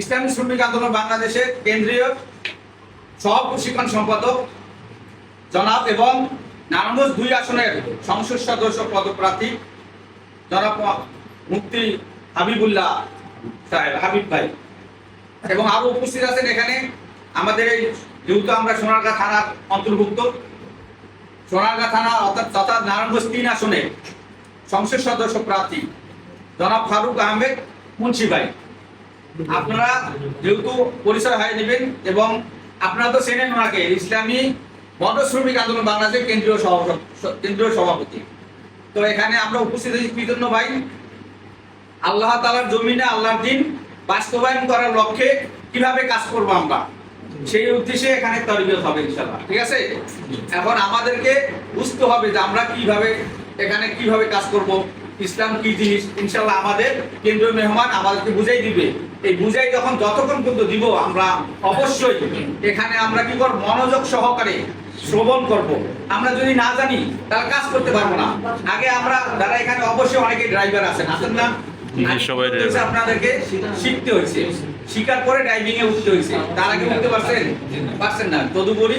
ইসলামী শ্রমিক আন্দোলন বাংলাদেশের কেন্দ্রীয় সহ প্রশিক্ষণ সম্পাদক জনাব এবং নারায়ণগঞ্জ দুই আসনের সংসদ সদস্য পদপ্রার্থী জনাব মুক্তি হাবিবুল্লাহ সাহেব, হাবিব ভাই। এবং আরও উপস্থিত আছেন এখানে আমাদের এই যেহেতু আমরা সোনারগাঁ থানার অন্তর্ভুক্ত, সোনারগাঁ থানা অর্থাৎ তথা নারায়ণগঞ্জ তিন আসনে সংসদ সদস্য প্রার্থী জনাব ফারুক আহমেদ মুন্সি ভাই। আপনারা যেহেতু পরিচয় হয়ে নেবেন এবং আপনারা তো চেনেন ওনাকে, ইসলামী বন্ধ শ্রমিক আন্দোলন বাংলাদেশের কেন্দ্রীয় কেন্দ্রীয় সভাপতি। তো এখানে আমরা উপস্থিত হয়েছি কি জন্য ভাই। আল্লাহ তালার জমিনে আল্লাহর দিন বাস্তবায়ন করার লক্ষ্যে কীভাবে কাজ করব আমরা, সেই উদ্দেশ্যে এখানে তরবিয়ত হবে ইনশাল্লাহ ঠিক আছে? এখন আমাদেরকে বুঝতে হবে যে আমরা কীভাবে, এখানে কীভাবে কাজ করব। ইসলাম কি জিনিস? ইনশাল্লাহ আমাদের কেন্দ্রীয় মেহমান আমাদেরকে বুঝাই দিবে। এই বুঝাই যখন যতক্ষণ পর্যন্ত দিব আমরা অবশ্যই এখানে আমরা কি করব? মনোযোগ সহকারে শ্রবণ করব। আমরা যদি না জানি তাহলে কাজ করতে পারব না। আগে আমরা যারা এখানে অবশ্যই অনেকে ড্রাইভার আছেন আছেন না? আপনাদেরকে শিখতে হয়েছে। শিকার করে ড্রাইভিং এ উঠতে হয়েছে। তার আগে উঠতে পারছেন? পারছেন না। তদুপরি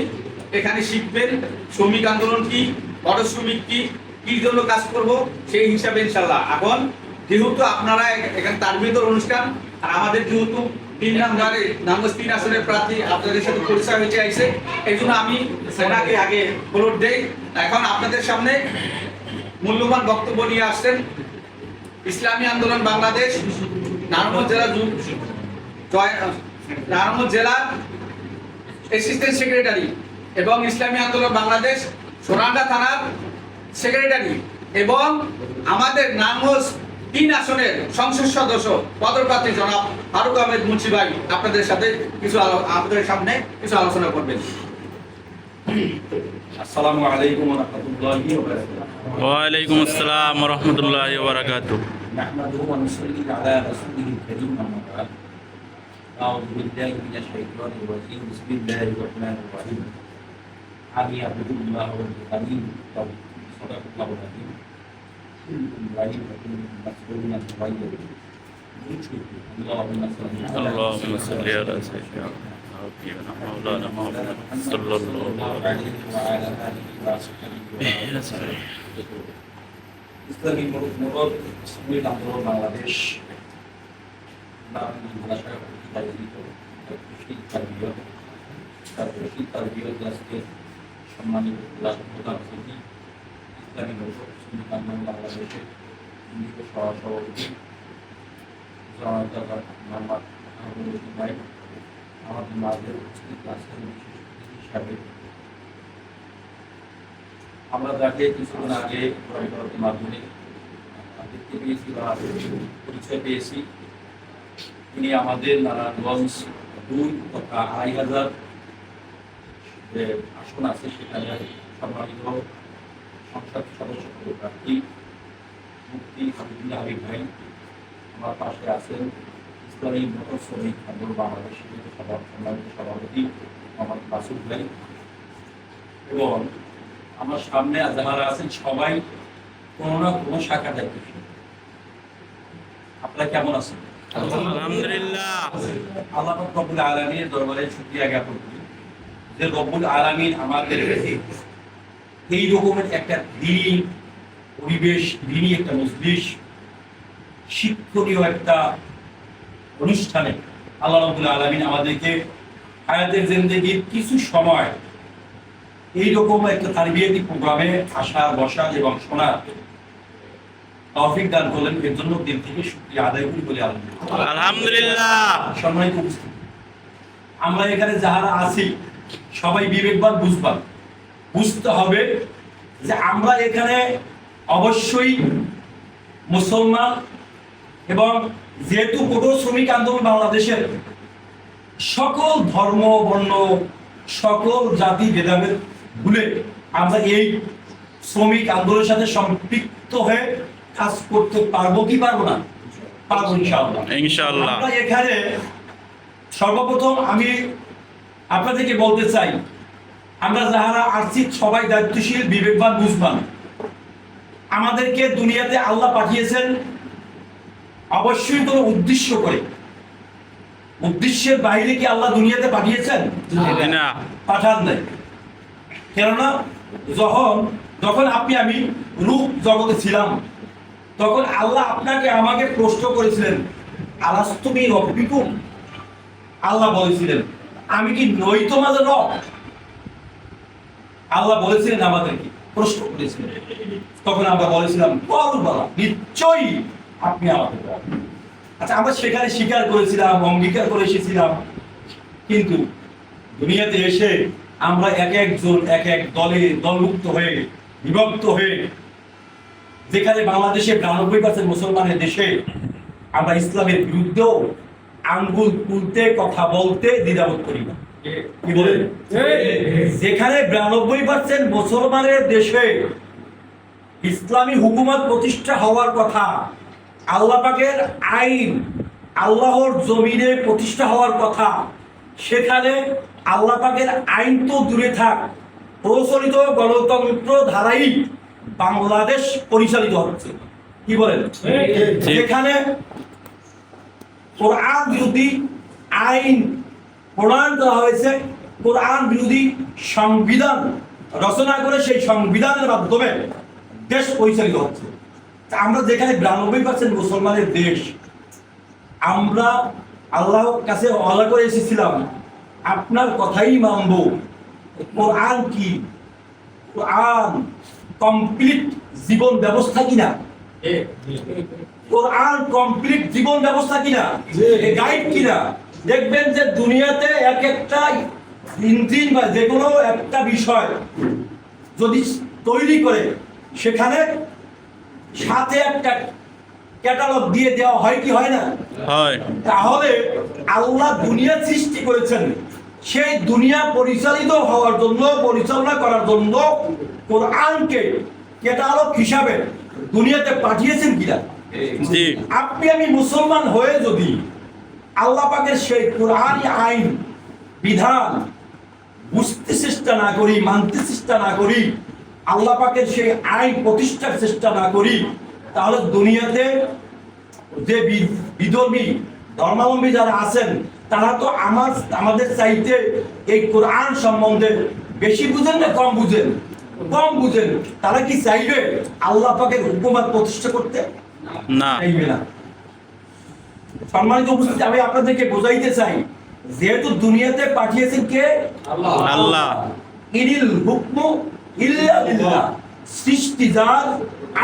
এখানে শিখবেন শ্রমিক আন্দোলন কি? অটো শ্রমিক কি? কি জন্য কাজ করব, সেই হিসাবে ইনশাল্লাহ এখন যেহেতু আপনারা এখানে তারবিয়তের অনুষ্ঠান, আর আমাদের যেহেতু তিন তিন আসনের প্রার্থী আপনাদের সাথে পরিচয় হয়েছে আইসে এই জন্য আমি আগে দেই। এখন আপনাদের সামনে মূল্যবান বক্তব্য নিয়ে আসছেন ইসলামী আন্দোলন বাংলাদেশ, নারায়ণগঞ্জ জেলা নারায়ণগঞ্জ জেলার অ্যাসিস্ট্যান্ট সেক্রেটারি এবং ইসলামী আন্দোলন বাংলাদেশ সোনাডা থানার সেক্রেটারি এবং আমাদের নাঙ্গস তিন আসনের সংসদ সদস্য পদপ্রার্থী জনাব ফারুক আহমেদ মুন্সি ভাই আপনাদের সাথে কিছু আপনাদের সামনে কিছু আলোচনা করবেন। আসসালাম আমি সাদাকাল্লাহু আযীম كلكم راع وكلكم مسؤول عن رعيته اللهم صل على اللهم صل على سيدنا حبيبنا مولانا محمد صلى الله عليه وعلى آله وصحبه وسلم ইসলামী মোড়ক শ্রমিক আন্দোলন বাংলাদেশ বাংলা ভাষা আয়োজিত শীত তারবিয়ত তারপরে শীত তারবিয়ত আজকে সম্মানিত প্রধান অতিথি ইসলামী আহমদ ভাই আমাদের মাঝে উপস্থিত আছেন আমরা যাকে কিছুদিন আগে পরিকল্পনার মাধ্যমে দেখতে পেয়েছি বা পরিচয় পেয়েছি, তিনি আমাদের নারায়ণগঞ্জ দুই তথা আড়াই হাজার আসন আছে সেখানে সম্মানিত প্রার্থী মুক্তি ভাই আমার পাশে আছেন ইসলামী মোটর শ্রমিক আন্দোলন সম্মানিত সভাপতি মোহাম্মদ ভাই এবং আমার সামনে যারা আছেন সবাই কোনো না কোনো শাখা দায়িত্ব আপনারা কেমন আছেন আল্লাহ রব্বুল আলমীর দরবারে শুক্রিয়া জ্ঞাপন করি যে রব্বুল আলমিন আমাদের এই রকমের একটা দিনী পরিবেশ দিনী একটা মজলিস শিক্ষণীয় একটা অনুষ্ঠানে আল্লাহ রব্বুল আলমিন আমাদেরকে হায়াতের জিন্দগির কিছু সময় এইরকম একটা তারবিয়াতি প্রোগ্রামে আসা বসা এবং শোনা তৌফিক দান করলেন। এর জন্য দিন থেকে শুক্রিয়া আদায় করি বলে আলহামদুলিল্লাহ আলহামদুলিল্লাহ। সম্মানিত উপস্থিতি আমরা এখানে যাহারা আছি সবাই বিবেকবান বুঝবান। বুঝতে হবে যে আমরা এখানে অবশ্যই মুসলমান এবং যেহেতু কোটো শ্রমিক আন্দোলন বাংলাদেশের সকল ধর্ম বর্ণ সকল জাতি ভেদাভেদ ভুলে আমরা এই শ্রমিক আন্দোলনের সাথে সম্পৃক্ত হয়ে কাজ করতে পারব কি পারব না? পারব ইনশাআল্লাহ। ইনশাআল্লাহ। আমরা এখানে সর্বপ্রথম আমি আপনাদেরকে বলতে চাই আমরা যাহারা আর্থিক সবাই দায়িত্বশীল বিবেকবান বুঝবান। আমাদেরকে দুনিয়াতে আল্লাহ পাঠিয়েছেন অবশ্যই কোনো উদ্দেশ্য করে। উদ্দেশ্যের বাইরে কি আল্লাহ দুনিয়াতে পাঠিয়েছেন? পাঠান নাই। কেননা যখন যখন আপনি আমি রূপ জগতে ছিলাম তখন আল্লাহ আপনাকে আমাকে প্রশ্ন করেছিলেন আলাস তুমি রব্বিকুম? আল্লাহ বলেছিলেন আমি কি নই তোমাদের রব? আল্লাহ বলেছিলেন আমাদেরকে, প্রশ্ন করেছিলেন। তখন আমরা বলেছিলাম, বলা নিশ্চয়ই আপনি আমাদের আচ্ছা আমরা সেখানে স্বীকার করেছিলাম, অঙ্গীকার করে এসেছিলাম। কিন্তু দুনিয়াতে এসে আমরা এক একজন, এক এক দলে দলমুক্ত হয়ে, বিভক্ত হয়ে, যেখানে বাংলাদেশে বিরানব্বই পার্সেন্ট মুসলমানের দেশে আমরা ইসলামের বিরুদ্ধেও আঙ্গুল তুলতে, কথা বলতে দ্বিধাবোধ করি না। যেখানে বিরানব্বই পার্সেন্ট মুসলমানের দেশে ইসলামী হুকুমত প্রতিষ্ঠা হওয়ার কথা আল্লাহ পাকের আইন আল্লাহর জমিনে প্রতিষ্ঠা হওয়ার কথা সেখানে আল্লাহ পাকের আইন তো দূরে থাক প্রচলিত গণতন্ত্র ধারাই বাংলাদেশ পরিচালিত হচ্ছে। কি বলেন? যেখানে কোরআন বিরোধী আইন প্রণয়ন করা হয়েছে কোরআন বিরোধী সংবিধান রচনা করে সেই সংবিধানের মাধ্যমে দেশ পরিচালিত হচ্ছে। তা আমরা যেখানে বিরানব্বই পার্সেন্ট মুসলমানের দেশ আমরা আল্লাহর কাছে অলা করে এসেছিলাম আপনার কথাই মানব। কোরআন কি? কোরআন কমপ্লিট জীবন ব্যবস্থা কিনা? কোরআন কমপ্লিট জীবন ব্যবস্থা কিনা? গাইড কিনা? দেখবেন যে দুনিয়াতে এক একটা ইঞ্জিন বা যে কোনো একটা বিষয় যদি তৈরি করে সেখানে সাথে একটা ক্যাটালগ দিয়ে দেওয়া হয় কি হয় না? হয়। তাহলে আল্লাহ দুনিয়া সৃষ্টি করেছেন। সেই দুনিয়া পরিচালিত হওয়ার জন্য পরিচালনা করার জন্য কোরআনকে ক্যাটালগ হিসাবে দুনিয়াতে পাঠিয়েছেন কিনা? আপনি আমি মুসলমান হয়ে যদি আল্লাহ পাকের সেই কোরআন আইন বিধান বুঝতে চেষ্টা না করি মানতে চেষ্টা না করি আল্লাহ পাকের সেই আইন প্রতিষ্ঠার চেষ্টা না করি তাহলে দুনিয়াতে যে বিধর্মী ধর্মাবলম্বী যারা আছেন তারা তো আমার আমাদের চাইতে এই কোরআন সম্বন্ধে বেশি বুঝেন না কম বুঝেন? কম বুঝেন। তারা কি চাইবে আল্লাহ পাকের হুকুমাত প্রতিষ্ঠা করতে? না। চাইবে না। সম্মানিত উপস্থিতি আমি আপনাদেরকে বোঝাইতে চাই যেহেতু দুনিয়াতে পাঠিয়েছেন কে? আল্লাহ। ইনিল হুকমু ইল্লা লিল্লাহ সৃষ্টি যার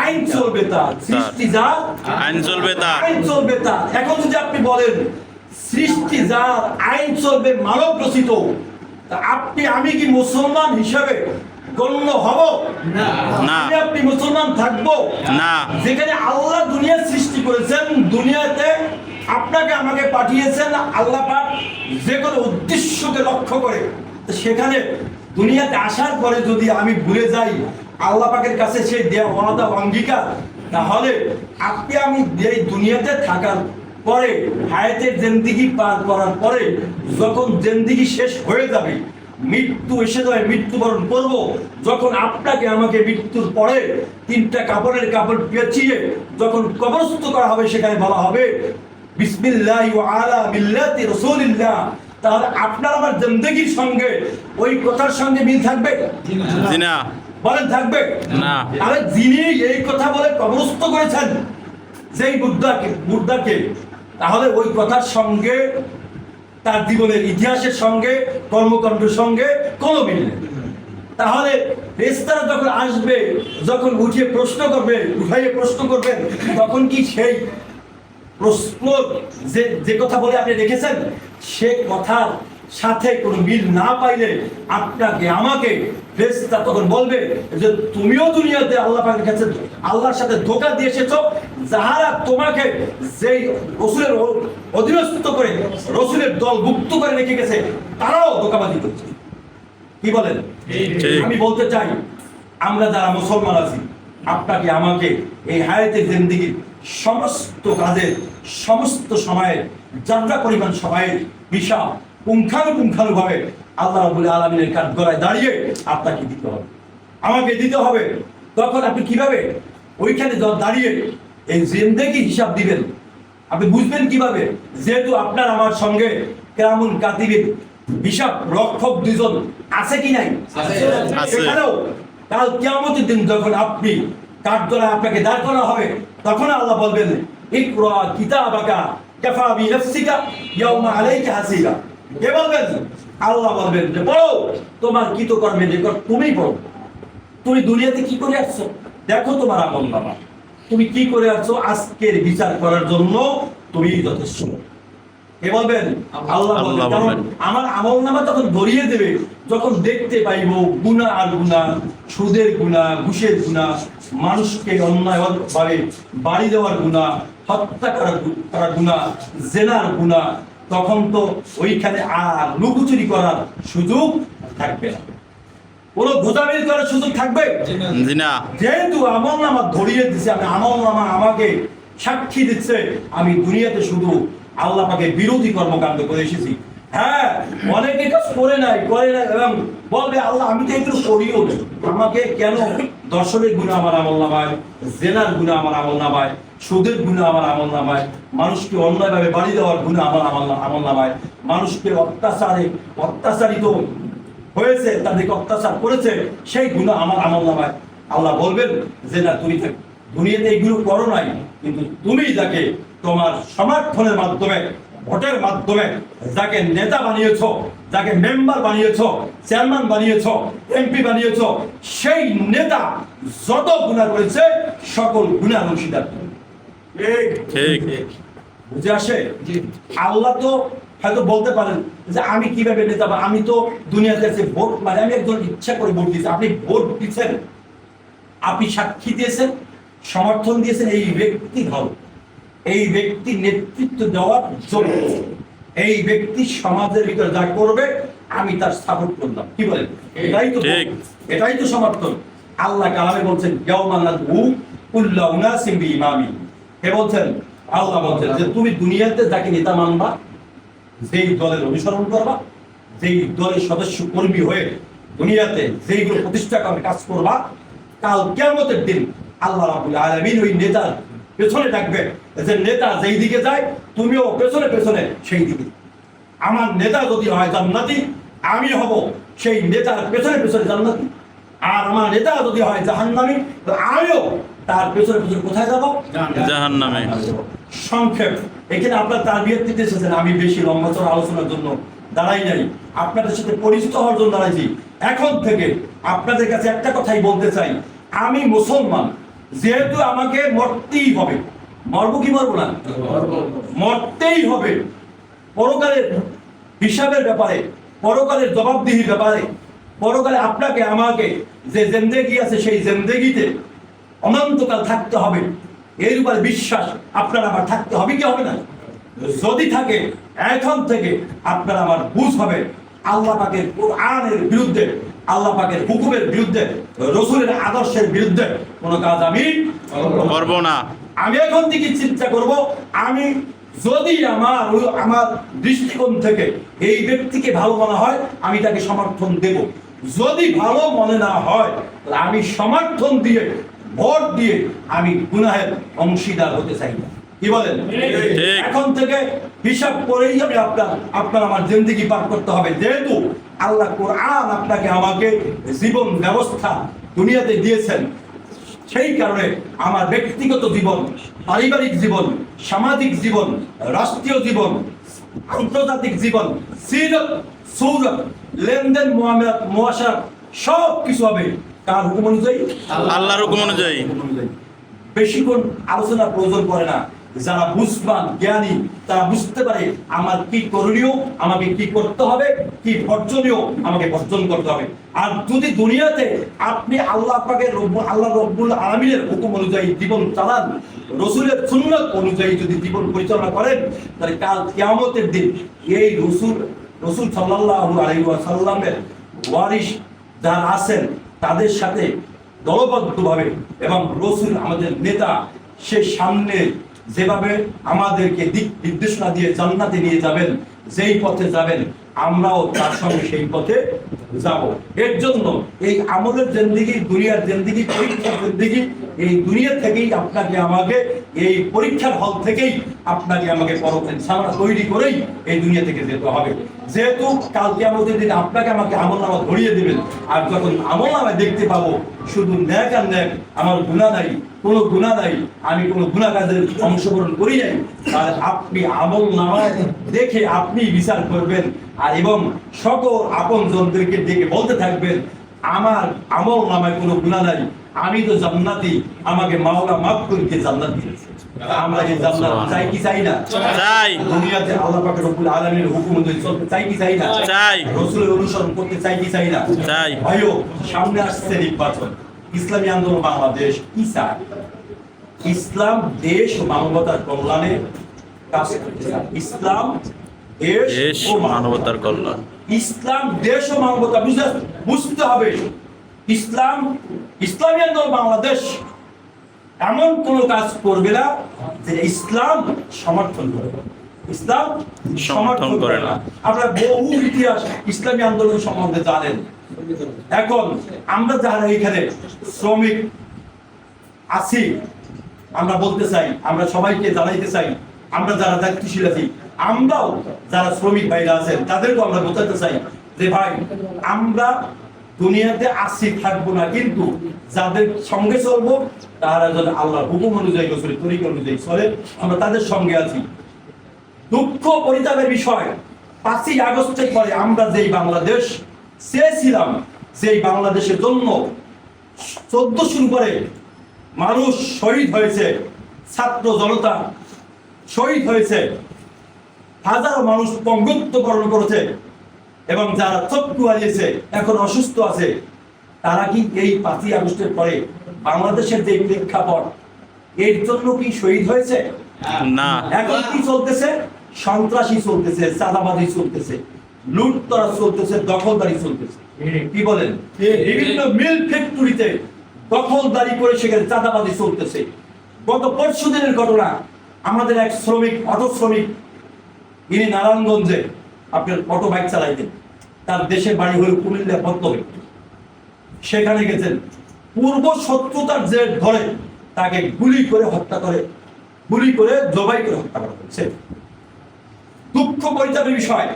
আইন চলবে তার। সৃষ্টি যার আইন চলবে তার। আইন চলবে তার। এখন যদি আপনি বলেন সৃষ্টি যার আইন চলবে মানব রচিত তা আপনি আমি কি মুসলমান হিসাবে গণ্য হব? না। আমি আপনি মুসলমান থাকব? না। যেখানে আল্লাহ দুনিয়া সৃষ্টি করেছেন দুনিয়াতে আপনাকে আমাকে পাঠিয়েছেন আল্লাহ যে কোনো উদ্দেশ্যকে লক্ষ্য করে। সেখানে দুনিয়াতে আসার পরে যদি আমি ভুলে যাই, আল্লাহ পাকের কাছে সেই দেওয়া অনাদা অঙ্গীকার, তাহলে আপনি আমি এই দুনিয়াতে থাকার পরে, হায়াতের জেন্দিগি পার করার পরে, যখন জেন্দিগি শেষ হয়ে যাবে, মৃত্যু এসে যাবে, মৃত্যুবরণ করব, যখন আপনাকে আমাকে মৃত্যুর পরে তিনটা কাপড়ের কাপড় পেঁচিয়ে যখন কবরস্থ করা হবে, সেখানে বলা হবে বিসমিল্লাহ আলা মিল্লাতি রাসূলিল্লাহ। তাহলে আপনার আমার জিন্দেগির সঙ্গে ওই কথার সঙ্গে মিল থাকবে? না। বলেন থাকবে? না। তাহলে যিনি এই কথা বলে কবরস্থ করেছেন যেই মুদ্রাকে মুদ্রাকে তাহলে ওই কথার সঙ্গে তার জীবনের ইতিহাসের সঙ্গে কর্মকাণ্ডের সঙ্গে কোনো মিল নেই। তাহলে রেস্তারা যখন আসবে যখন উঠিয়ে প্রশ্ন করবে উঠাইয়ে প্রশ্ন করবেন তখন কি সেই প্রশ্ন যে যে কথা বলে আপনি রেখেছেন সে কথার সাথে কোনো মিল না পাইলে আপনাকে আমাকে ফেরেশতা তখন বলবে যে তুমিও দুনিয়াতে আল্লাহ পাকের কাছে আল্লাহর সাথে ধোকা দিয়ে এসেছ যাহারা তোমাকে যেই রসুলের অধীনস্থ করে রসুলের দল মুক্ত করে রেখে গেছে তারাও ধোকাবাজি করছে। কি বলেন? আমি বলতে চাই আমরা যারা মুসলমান আছি আপনাকে আমাকে এই হায়াতের জিন্দিগির সমস্ত কাজের সমস্ত সময়ের যাত্রা পরিমাণ সময়ের হিসাব পুঙ্খানুপুঙ্খানুভাবে আল্লাহ রাবুল আলমিনের কাঠ গড়ায় দাঁড়িয়ে আপনাকে দিতে হবে। আমাকে দিতে হবে। তখন আপনি কীভাবে? ওইখানে দাঁড়িয়ে এই জিন্দেগি হিসাব দিবেন? আপনি বুঝবেন কীভাবে? যেহেতু আপনার আমার সঙ্গে কেরামুন কাতিবিন হিসাব রক্ষক দুজন আছে কি নাই? এখানেও কাল কিয়ামতের দিন যখন আপনি কাঠগড়ায় আপনাকে দাঁড় করা হবে। তখন আল্লাহ বলবেন, ইকরা কিতাবাকা কাফা বিনাফসিকা ইয়াউমা আলাইকা হাসিবা। কে বলবেন? আল্লাহ বলবেন যে, পড়ো, তোমার কৃতকর্মের রেকর্ড তুমি পড়ো। তুমি দুনিয়াতে কি করে আসছো? দেখো তোমার আমল নামা তুমি কি করে আসছো? আজকের বিচার করার জন্য তুমি যথেষ্ট। কে বলবেন? আল্লাহ বলবেন। আমার আমল নামা তখন ধরিয়ে দেবে যখন দেখতে পাইবো গুণা আর গুণা সুদের গুণা ঘুষের গুণা মানুষকে অন্যায় ভাবে বাড়ি দেওয়ার গুণা হত্যা করার গু- করার গুণা জেনার গুণা তখন তো ওইখানে আর লুকুচুরি করার সুযোগ থাকবে না। কোনো ভোটামিল করার সুযোগ থাকবে? যেহেতু আমল নামা ধরিয়ে দিচ্ছে আমি আমল নামা আমাকে সাক্ষী দিচ্ছে আমি দুনিয়াতে শুধু আল্লাহ পাকে বিরোধী কর্মকাণ্ড করে এসেছি। হ্যাঁ অনেকে কাজ করে নাই করে নাই, এবং বলবে, আল্লাহ, আমি তো এগুলো করিও আমাকে কেন দর্শনের গুণা আমার আমল নামায় জেনার গুণা আমার আমল নামায় সুদের গুণা আমার আমল নামায় মানুষকে অন্যায়ভাবে বাড়ি দেওয়ার গুণা আমার আমল আমল নামায় মানুষকে অত্যাচারে, অত্যাচারিত হয়েছে, তাদেরকে অত্যাচার করেছে, সেই গুণা আমার আমল নামায় আল্লাহ বলবেন যে না তুমি দুনিয়াতে এইগুলো করো নাই, কিন্তু তুমি যাকে তোমার সমর্থনের মাধ্যমে ভোটের মাধ্যমে যাকে নেতা বানিয়েছ যাকে মেম্বার বানিয়েছ চেয়ারম্যান বানিয়েছ এমপি বানিয়েছ সেই নেতা যত গুণা করেছে সকল গুণার অংশীদার। বুঝে আসে? আল্লাহ তো হয়তো বলতে পারেন যে আমি কীভাবে নেতা বা আমি তো দুনিয়াতে আছে ভোট মানে আমি একজন ইচ্ছা করে ভোট দিয়েছি আপনি ভোট দিচ্ছেন। আপনি সাক্ষী দিয়েছেন সমর্থন দিয়েছেন এই ব্যক্তি ভালো। এই ব্যক্তি নেতৃত্ব দেওয়ার জন্য এই ব্যক্তি সমাজের ভিতরে যা করবে আমি তার সাপোর্ট করলাম। কি বলেন? এটাই তো এটাই তো সমর্থন। আল্লাহ কালামে বলছেন ইয়াউমাল্লাহ হু বলছেন? আল্লাহ বলছেন যে তুমি দুনিয়াতে যাকে নেতা মানবা যেই দলের অনুসরণ করবা যেই দলের সদস্য কর্মী হয়ে দুনিয়াতে যেইগুলো প্রতিষ্ঠা করে কাজ করবা কাল কিয়ামতের দিন আল্লাহ রাব্বুল আলামিন ওই নেতার পেছনে ডাকবে যে নেতা যেই দিকে যায় তুমিও পেছনে পেছনে সেই দিকে। আমার নেতা যদি হয় জান্নাতি আমি হব সেই নেতার পেছনে পেছনে জান্নাতি। আর আমার নেতা যদি হয় জাহান্নামি তো আমিও তার পেছনে পেছনে কোথায় যাব? জাহান্নামে। সংক্ষেপ। এখানে আপনার তার বিয়ের দিতে এসেছেন। আমি বেশি লম্বা চড়া আলোচনার জন্য দাঁড়াই নাই। আপনাদের সাথে পরিচিত হওয়ার জন্য দাঁড়াইছি। এখন থেকে আপনাদের কাছে একটা কথাই বলতে চাই। আমি মুসলমান যেহেতু আমাকে মরতেই হবে। মরবো কি মরবো না? মরতেই হবে। পরকালের হিসাবের ব্যাপারে পরকালের জবাবদিহির ব্যাপারে পরকালে আপনাকে আমাকে যে জেন্দেগি আছে সেই জেন্দেগিতে অনন্তকাল থাকতে হবে। এর উপরে বিশ্বাস আপনার আমার থাকতে হবে কি হবে না? যদি থাকে এখন থেকে আপনার আমার বুঝ হবে। আল্লাহ পাকের কোরআনের বিরুদ্ধে আল্লাহ পাকের হুকুমের বিরুদ্ধে রসুলের আদর্শের বিরুদ্ধে কোনো কাজ আমি করব না। আমি এখন থেকে চিন্তা করব আমি যদি আমার আমার দৃষ্টিকোণ থেকে এই ব্যক্তিকে ভালো মনে হয় আমি তাকে সমর্থন দেব। যদি ভালো মনে না হয় তাহলে আমি সমর্থন দিয়ে ভোট দিয়ে আমি গুনাহের অংশীদার হতে চাই না। কি বলেন? এখন থেকে হিসাব করেই আপনার আপনার আমার জিন্দগি পার করতে হবে। যেহেতু আল্লাহ কোরআন আপনাকে আমাকে জীবন ব্যবস্থা দুনিয়াতে দিয়েছেন সেই কারণে আমার ব্যক্তিগত জীবন পারিবারিক জীবন সামাজিক জীবন রাষ্ট্রীয় জীবন আন্তর্জাতিক জীবন সিরত সৌরত লেনদেন মুআমালাত মুআশারাত সব কিছু হবে কার হুকুম অনুযায়ী। আল্লাহর হুকুম অনুযায়ী। বেশিক্ষণ আলোচনার প্রয়োজন পড়ে না। যারা বুঝবান, জ্ঞানী, তারা বুঝতে পারে আমার কি করণীয়, আমাকে কি করতে হবে, কি বর্জনীয়, আমাকে বর্জন করতে হবে। আর যদি দুনিয়াতে আপনি আল্লাহ রব্বুল আল্লাহ রব্বুল আলমিনের হুকুম অনুযায়ী জীবন চালান, রসুলের সুন্নত অনুযায়ী যদি জীবন পরিচালনা করেন, তাহলে কাল কিয়ামতের দিন এই রসুল রসুল সাল্লাহ আলাইহি ওয়াসাল্লামের ওয়ারিশ যারা আছেন, তাদের সাথে দলবদ্ধভাবে এবং রসুল আমাদের নেতা, সে সামনে যেভাবে আমাদেরকে দিক নির্দেশনা দিয়ে জান্নাতে নিয়ে যাবেন, যেই পথে যাবেন, আমরাও তার সঙ্গে সেই পথে যাব। এর জন্য এই আমলের জিন্দিগি, দুনিয়ার জিন্দিগি, পরীক্ষার জিন্দিগি, এই দুনিয়া থেকেই আপনাকে আমাকে, এই পরীক্ষার হল থেকেই আপনাকে আমাকে পরক্ষণ সামনা তৈরি করেই এই দুনিয়া থেকে যেতে হবে। যেহেতু কালকে আমাদের দিন আপনাকে আমাকে আমল নামা ধরিয়ে দেবেন, আর যখন আমল নামায় দেখতে পাবো, শুধু ন্যাক আর ন্যাক, আমার গুণা নাই। কোনো গুণা নাই আমি কোনো গুণা কাজের অংশগ্রহণ করি নাই। তাহলে আপনি আমল নামায় দেখে আপনি বিচার করবেন আর এবং সকল আপন জনদেরকে ডেকে বলতে থাকবেন আমার আমল নামায় কোনো গুণা নাই আমি তো জান্নাতি আমাকে মাওলা মাফ করে দিয়ে জান্নাত দিয়েছে। আমরা যে জান্নাত চাই কি চাই না? চাই। দুনিয়াতে আল্লাহ পাকের রব্বুল আলামিনের হুকুম অনুযায়ী চলতে চাই কি চাই না? চাই। রসুলের অনুসরণ করতে চাই কি চাই না? চাই। ভাইও সামনে আসছে নির্বাচন। ইসলামী আন্দোলন বাংলাদেশ কি চায়? ইসলাম দেশ ও মানবতার কল্যাণে কাজ করতে চায়। ইসলাম দেশ ও মানবতার কল্যাণ। ইসলাম দেশ ও মানবতা বুঝতে বুঝতে হবে। ইসলাম ইসলামী আন্দোলন বাংলাদেশ এমন কোন কাজ করবে না যে ইসলাম সমর্থন করে। ইসলাম সমর্থন করে না। আমরা বহু ইতিহাস ইসলামী আন্দোলন সম্বন্ধে জানেন। এখন আমরা যারা এখানে শ্রমিক আছি, আমরা বলতে চাই, আমরা সবাইকে জানাইতে চাই, আমরা যারা দায়িত্বশীল আছি, আমরাও যারা শ্রমিক ভাইরা আছেন, তাদেরকেও আমরা বোঝাতে চাই যে ভাই, আমরা দুনিয়াতে আসি থাকব না, কিন্তু যাদের সঙ্গে চলবো, তারা যেন আল্লাহর হুকুম অনুযায়ী চলে তরিকা অনুযায়ী চলে, আমরা তাদের সঙ্গে আছি। দুঃখ পরিতাপের বিষয়, পাঁচই আগস্টের পরে আমরা যেই বাংলাদেশ চেয়েছিলাম সেই বাংলাদেশের জন্য চোদ্দ শুরু করে মানুষ শহীদ হয়েছে ছাত্র জনতা শহীদ হয়েছে হাজারো মানুষ পঙ্গুত্ব বরণ করেছে এবং যারা চক্ষু হারিয়েছে এখন অসুস্থ আছে তারা কি এই পাঁচই আগস্টের পরে বাংলাদেশের যে প্রেক্ষাপট এর জন্য কি শহীদ হয়েছে? না। এখন কি চলতেছে? সন্ত্রাসী চলতেছে চাঁদাবাজি চলতেছে। লুটতরা চলতেছে দখলদারি চলতেছে। কি বলেন? বিভিন্ন মিল ফ্যাক্টরিতে দখলদারি করে সেখানে চাঁদাবাজি চলতেছে। গত পরশু দিনের ঘটনা আমাদের এক শ্রমিক অটো শ্রমিক ইনি নারায়ণগঞ্জে আপনার অটো বাইক চালাইতেন। তার দেশের বাড়ি হল কুমিল্লা বর্তবে সেখানে গেছেন। পূর্ব শত্রুতার জের ধরে তাকে গুলি করে হত্যা করে গুলি করে জবাই করে হত্যা করা হয়েছে। দুঃখ পরিতাপের বিষয়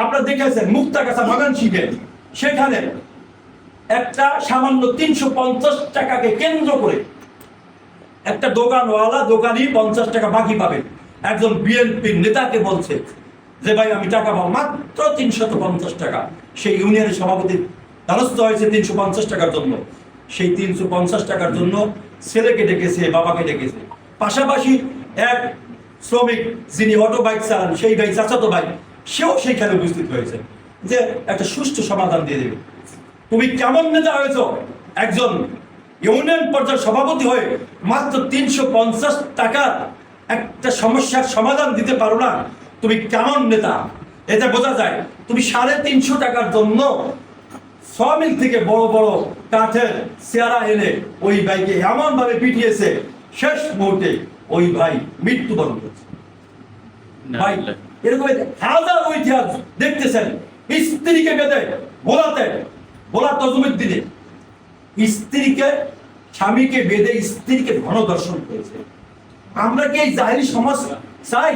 আপনারা দেখেছেন মুক্তাগাছা বাগান শিখে। সেখানে একটা সামান্য তিনশো পঞ্চাশ টাকাকে কেন্দ্র করে একটা দোকানওয়ালা, দোকানি পঞ্চাশ টাকা বাকি পাবে। একজন বিএনপির নেতাকে বলছে যে, ভাই, আমি টাকা পাবো মাত্র তিনশত পঞ্চাশ টাকা। সেই ইউনিয়নের সভাপতির দ্বারস্থ হয়েছে তিনশো পঞ্চাশ টাকার জন্য। সেই তিনশো পঞ্চাশ টাকার জন্য ছেলেকে ডেকেছে, বাবাকে ডেকেছে। পাশাপাশি এক শ্রমিক যিনি অটো বাইক চালান, সেই ভাই, চাচাতো ভাই সেও সেইখানে উপস্থিত হয়েছে যে একটা সুষ্ঠু সমাধান দিয়ে দেবে। তুমি কেমন নেতা হয়েছ? একজন ইউনিয়ন পর্যায়ের সভাপতি হয়ে মাত্র তিনশো পঞ্চাশ টাকার একটা সমস্যার সমাধান দিতে পারো না। তুমি কেমন নেতা? এতে বোঝা যায় তুমি সাড়ে তিনশো টাকার জন্য সমিল থেকে বড় বড় কাঠের চেয়ারা এনে ওই ভাইকে এমন ভাবে পিটিয়েছে শেষ মুহূর্তে ওই ভাই মৃত্যুবরণ করেছে। ভাই এরকম হাজার ইতিহাস দেখতেছেন। স্ত্রীকে বেঁধে বোলাতে বোলা তজমুদ্দিনে। স্ত্রীকে স্বামীকে বেঁধে স্ত্রীকে ধন দর্শন করেছে। আমরা কি এই জাহিরি সমাজ চাই?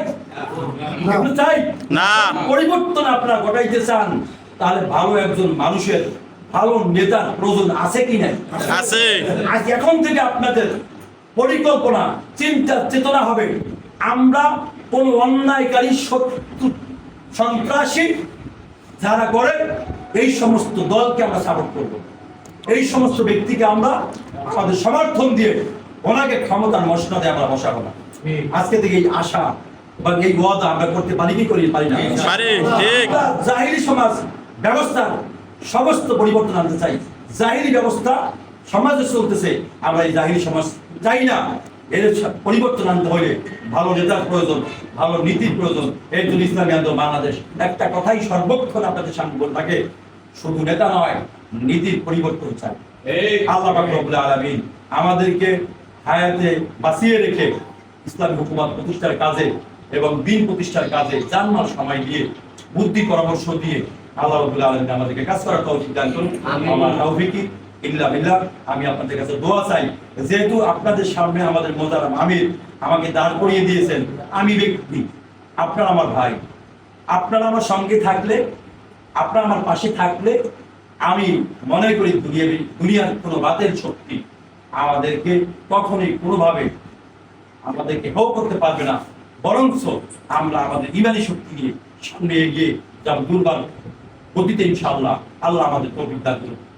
চাই? না। পরিবর্তন আপনারা ঘটাইতে চান তাহলে ভালো একজন মানুষের ভালো নেতার প্রয়োজন আছে কি নাই? আছে। এখন থেকে আপনাদের পরিকল্পনা চিন্তা চেতনা হবে। আমরা কোন অন্যায়কারী শত্রু সন্ত্রাসী যারা করে এই সমস্ত দলকে আমরা সাপোর্ট করব। এই সমস্ত ব্যক্তিকে আমরা আমাদের সমর্থন দিয়ে ওনাকে ক্ষমতার মসনদে আমরা বসাবো না। আজকে থেকে এই আশা বা এই ওয়াদা আমরা করতে পারি কি করি পারি না? জাহিরি সমাজ ব্যবস্থা সমস্ত পরিবর্তন আনতে চাই। জাহিরি ব্যবস্থা সমাজে চলতেছে আমরা এই জাহিরি সমাজ চাই না। এর পরিবর্তন আনতে হলে ভালো নেতার প্রয়োজন ভালো নীতির প্রয়োজন। এর জন্য ইসলামী আন্দোলন বাংলাদেশ। একটা কথাই সর্বক্ষণ আপনাদের সামনে বলে থাকে শুধু নেতা নয় নীতির পরিবর্তন চাই। আল্লাহ পাক রব্বুল আলামিন আমাদেরকে হায়াতে বাঁচিয়ে রেখে ইসলামী হুকুমত প্রতিষ্ঠার কাজে এবং দিন প্রতিষ্ঠার কাজে জানমাল সময় দিয়ে বুদ্ধি পরামর্শ দিয়ে আল্লাহ রাব্বুল আলামিন আমাদেরকে কাজ করার তৌফিক দান করুন। আমার তৌফিকি ইল্লা বিল্লাহ, আমি আপনাদের কাছে দোয়া চাই। যেহেতু আপনাদের সামনে আমাদের মোজারাম আমির আমাকে দাঁড় করিয়ে দিয়েছেন, আমি ব্যক্তি, আপনারা আমার ভাই। আপনারা আমার সঙ্গে থাকলে, আপনারা আমার পাশে থাকলে, আমি মনে করি দুনিয়া দুনিয়ার কোনো বাতের শক্তি আমাদেরকে কখনোই কোনোভাবে আমাদেরকে হেও করতে পারবে না। বরঞ্চ আমরা আমাদের ইমানি শক্তি নিয়ে সামনে এগিয়ে যাব দুর্বার গতিতে ইনশাআল্লাহ। আল্লাহ আমাদের দান করুন।